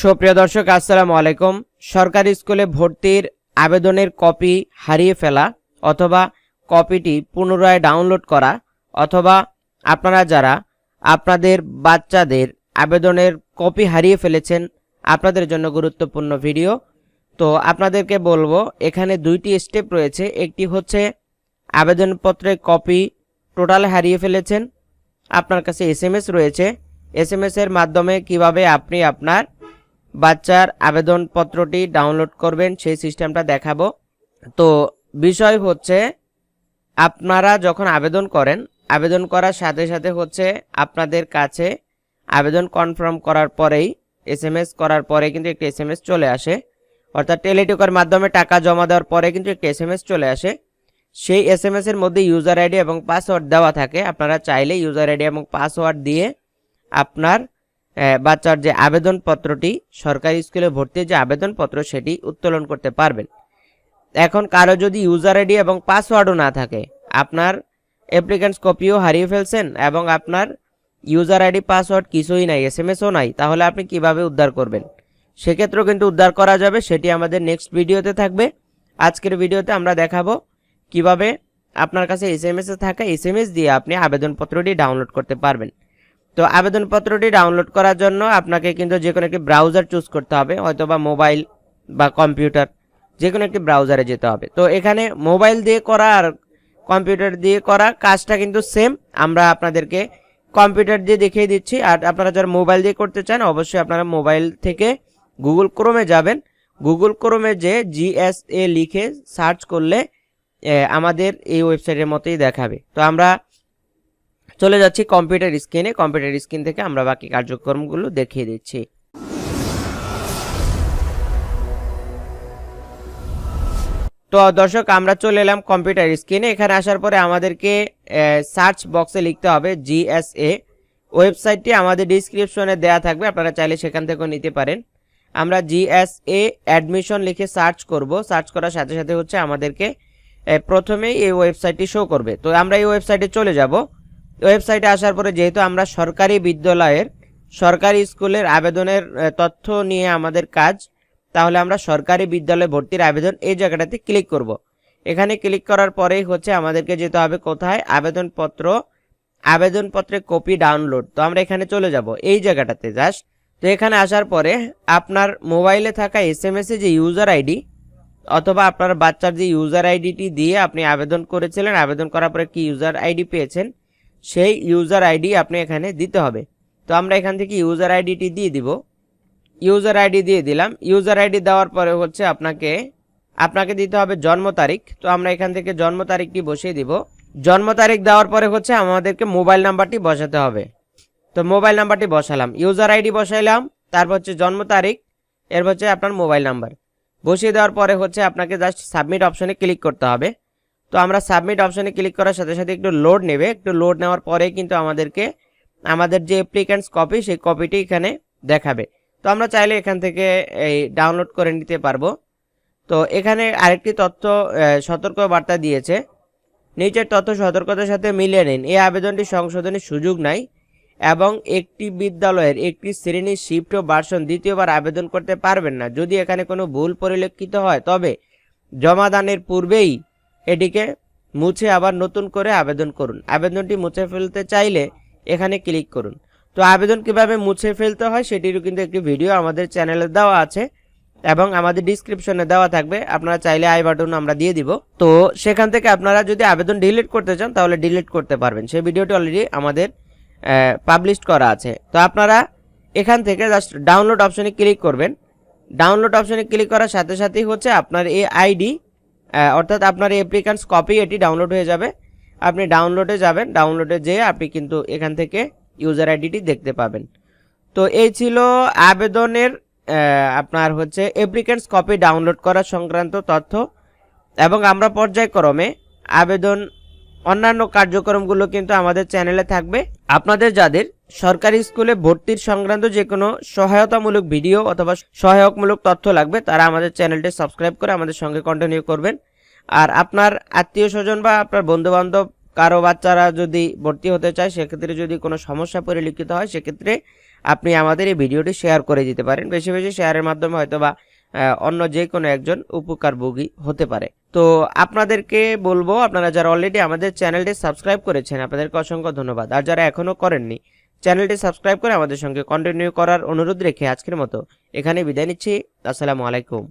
সুপ্রিয় দর্শক, আসসালামু আলাইকুম। সরকারি স্কুলে ভর্তির আবেদনের কপি হারিয়ে ফেলা অথবা কপিটি পুনরায় ডাউনলোড করা অথবা আপনারা যারা আপনাদের বাচ্চাদের আবেদনের কপি হারিয়ে ফেলেছেন, আপনাদের জন্য গুরুত্বপূর্ণ ভিডিও। তো আপনাদেরকে বলব, এখানে দুইটি স্টেপ রয়েছে। একটি হচ্ছে আবেদনপত্রের কপি টোটাল হারিয়ে ফেলেছেন। আপনার কাছে এসএমএস রয়েছে। এসএমএস এর মাধ্যমে কীভাবে আপনি আপনার বাচ্চার আবেদনপত্রটি ডাউনলোড করবেন, সেই সিস্টেমটা দেখাবো। তো বিষয় হচ্ছে, আপনারা যখন আবেদন করেন, আবেদন করার সাথে সাথে হচ্ছে আপনাদের কাছে আবেদন কনফার্ম করার পরেই, এসএমএস করার পরে কিন্তু একটি এসএমএস চলে আসে। অর্থাৎ টেলিটকের মাধ্যমে টাকা জমা দেওয়ার পরে কিন্তু একটি এসএমএস চলে আসে। সেই এসএমএস এর মধ্যে ইউজার আইডি এবং পাসওয়ার্ড দেওয়া থাকে। আপনারা চাইলে ইউজার আইডি এবং পাসওয়ার্ড দিয়ে আপনার বাচ্চার যে আবেদনপত্রটি সরকারি স্কুলে ভর্তির যে আবেদনপত্র সেটি উত্তোলন করতে পারবেন। এখন কারও যদি ইউজার আইডি এবং পাসওয়ার্ডও না থাকে, আপনার অ্যাপ্লিকেন্টস কপিও হারিয়ে ফেলছেন এবং আপনার ইউজার আইডি পাসওয়ার্ড কিছুই নাই এস এম এসও নাই, তাহলে আপনি কীভাবে উদ্ধার করবেন? সেক্ষেত্রেও কিন্তু উদ্ধার করা যাবে, সেটি আমাদের নেক্সট ভিডিওতে থাকবে। আজকের ভিডিওতে আমরা দেখাবো কীভাবে আপনার কাছে এসএমএস এ থাকা এস এম এস দিয়ে আপনি আবেদনপত্রটি ডাউনলোড করতে পারবেন। তো আবেদনপত্রটি ডাউনলোড করার জন্য আপনাকে কিন্তু যে কোনো একটি ব্রাউজার চুজ করতে হবে হয়তো বা মোবাইল বা কম্পিউটার যে কোনো একটি ব্রাউজারে যেতে হবে। তো এখানে মোবাইল দিয়ে করা আর কম্পিউটার দিয়ে করা কাজটা কিন্তু সেম আমরা আপনাদেরকে কম্পিউটার দিয়ে দেখিয়ে দিচ্ছি। আর আপনারা যারা মোবাইল দিয়ে করতে চান, অবশ্যই আপনারা মোবাইল থেকে গুগল ক্রোমে যাবেন। গুগল ক্রোমে যে জিএসএ লিখে সার্চ করলে আমাদের এই ওয়েবসাইটের মতোই দেখাবে। তো আমরা চলে যাচ্ছি কম্পিউটার স্ক্রিনে কম্পিউটার স্ক্রিন থেকে আমরা বাকি কার্যক্রমগুলো দেখিয়ে দিচ্ছি। তো দর্শক, আমরা চলে এলাম কম্পিউটার স্ক্রিনে এখানে আসার পরে আমাদেরকে সার্চ বক্সে লিখতে হবে জিএসএ ওয়েবসাইটটি আমাদের ডিসক্রিপশনে দেওয়া থাকবে, আপনারা চাইলে সেখান থেকেও নিতে পারেন। আমরা জিএসএ অ্যাডমিশন লিখে সার্চ করব। সার্চ করার সাথে সাথে হচ্ছে আমাদেরকে প্রথমেই এই ওয়েবসাইটটি শো করবে। তো আমরা এই ওয়েবসাইটে চলে যাব। ওয়েবসাইটে আসার পরে যেহেতু আমরা সরকারি বিদ্যালয়ের, সরকারি স্কুলের আবেদনের তথ্য নিয়ে আমাদের কাজ, তাহলে আমরা সরকারি বিদ্যালয়ে ভর্তির আবেদন এই জায়গাটাতে ক্লিক করব। এখানে ক্লিক করার পরেই হচ্ছে আমাদেরকে যেতে হবে কোথায়? আবেদনপত্র আবেদনপত্রের কপি ডাউনলোড। তো আমরা এখানে চলে যাব এই জায়গাটাতে জাস্ট। তো এখানে আসার পরে আপনার মোবাইলে থাকা এস এম যে ইউজার আইডি, অথবা আপনার বাচ্চার যে ইউজার আইডিটি দিয়ে আপনি আবেদন করেছিলেন, আবেদন করার পরে কি ইউজার আইডি পেয়েছেন সেই ইউজার আইডি আপনি এখানে দিতে হবে। তো আমরা এখান থেকে ইউজার আইডিটি দিয়ে দিব। ইউজার আইডি দিয়ে দিলাম। ইউজার আইডি দেওয়ার পরে হচ্ছে আপনাকে আপনাকে দিতে হবে জন্ম তারিখ। তো আমরা এখান থেকে জন্ম তারিখটি বসিয়ে দিব। জন্ম তারিখ দেওয়ার পরে হচ্ছে আমাদেরকে মোবাইল নাম্বারটি বসাতে হবে। তো মোবাইল নাম্বারটি বসালাম। ইউজার আইডি বসাইলাম। তারপর হচ্ছে জন্ম তারিখ। এর হচ্ছে আপনার মোবাইল নাম্বার বসিয়ে দেওয়ার পরে হচ্ছে আপনাকে জাস্ট সাবমিট অপশনে ক্লিক করতে হবে। তো আমরা সাবমিট অপশনে ক্লিক করার সাথে সাথে একটু লোড নেবে। একটু লোড নেওয়ার পরে কিন্তু আমাদেরকে, আমাদের যে অ্যাপ্লিক্যান্টস কপি সেই কপিটি এখানে দেখাবে। তো আমরা চাইলে এখান থেকে এই ডাউনলোড করে নিতে পারব। তো এখানে আরেকটি তথ্য সতর্ক বার্তা দিয়েছে। নিচের তথ্য সতর্কতার সাথে মিলিয়ে নিন। এই আবেদনটি সংশোধনের সুযোগ নাই এবং একটি বিদ্যালয়ের একটি শ্রেণির শিফট ও ভার্সন দ্বিতীয়বার আবেদন করতে পারবেন না। যদি এখানে কোনো ভুল পরিলক্ষিত হয়, তবে জমাদানের পূর্বেই এটিকে মুছে আবার নতুন করে আবেদন করুন। আবেদনটি মুছে ফেলতে চাইলে এখানে ক্লিক করুন। তো আবেদন কীভাবে মুছে ফেলতে হয় সেটিরও কিন্তু একটি ভিডিও আমাদের চ্যানেলে দেওয়া আছে এবং আমাদের ডিসক্রিপশনে দেওয়া থাকবে। আপনারা চাইলে আই বাটন আমরা দিয়ে দিব। তো সেখান থেকে আপনারা যদি আবেদন ডিলিট করতে চান তাহলে ডিলিট করতে পারবেন। সেই ভিডিওটি অলরেডি আমাদের পাবলিশ করা আছে। তো আপনারা এখান থেকে জাস্ট ডাউনলোড অপশনে ক্লিক করবেন। ডাউনলোড অপশনে ক্লিক করার সাথে সাথেই হচ্ছে আপনার এই আইডি। অর্থাৎ আপনার অ্যাপ্লিকান্স কপি এটি ডাউনলোড হয়ে যাবে। আপনি ডাউনলোডে যাবেন ডাউনলোডে যেয়ে আপনি কিন্তু এখান থেকে ইউজার আইডিটি দেখতে পাবেন। তো এই ছিল আবেদনের আপনার হচ্ছে অ্যাপ্লিকেন্টস কপি ডাউনলোড করা সংক্রান্ত তথ্য এবং আমরা পর্যায়ক্রমে আবেদন অন্যান্য কার্যক্রমগুলো কিন্তু আমাদের চ্যানেলে থাকবে। আপনাদের যাদের সরকারি স্কুলে ভর্তির সংক্রান্ত যে কোনো সহায়তামূলক ভিডিও অথবা সহায়কমূলক তথ্য লাগবে, তারা আমাদের চ্যানেলটি সাবস্ক্রাইব করে আমাদের সঙ্গে কন্টিনিউ করবেন। আর আপনার আত্মীয় স্বজন বা আপনার বন্ধু বান্ধব কারও বাচ্চারা যদি ভর্তি হতে চায়, সেক্ষেত্রে যদি কোনো সমস্যা পরিলক্ষিত হয়, সেক্ষেত্রে আপনি আমাদের এই ভিডিওটি শেয়ার করে দিতে পারেন। বেশি বেশি শেয়ারের মাধ্যমে হয়তো বা অন্য যে কোনো একজন উপকারভোগী হতে পারে। তো আপনাদেরকে বলব, আপনারা যারা অলরেডি আমাদের চ্যানেলটি সাবস্ক্রাইব করেছেন, আপনাদেরকে অসংখ্য ধন্যবাদ। আর যারা এখনও করেননি চ্যানেলটি সাবস্ক্রাইব করে আমাদের সঙ্গে কন্টিনিউ করার অনুরোধ রেখে আজকের মতো এখানে বিদায় নিচ্ছি। আসসালামু আলাইকুম।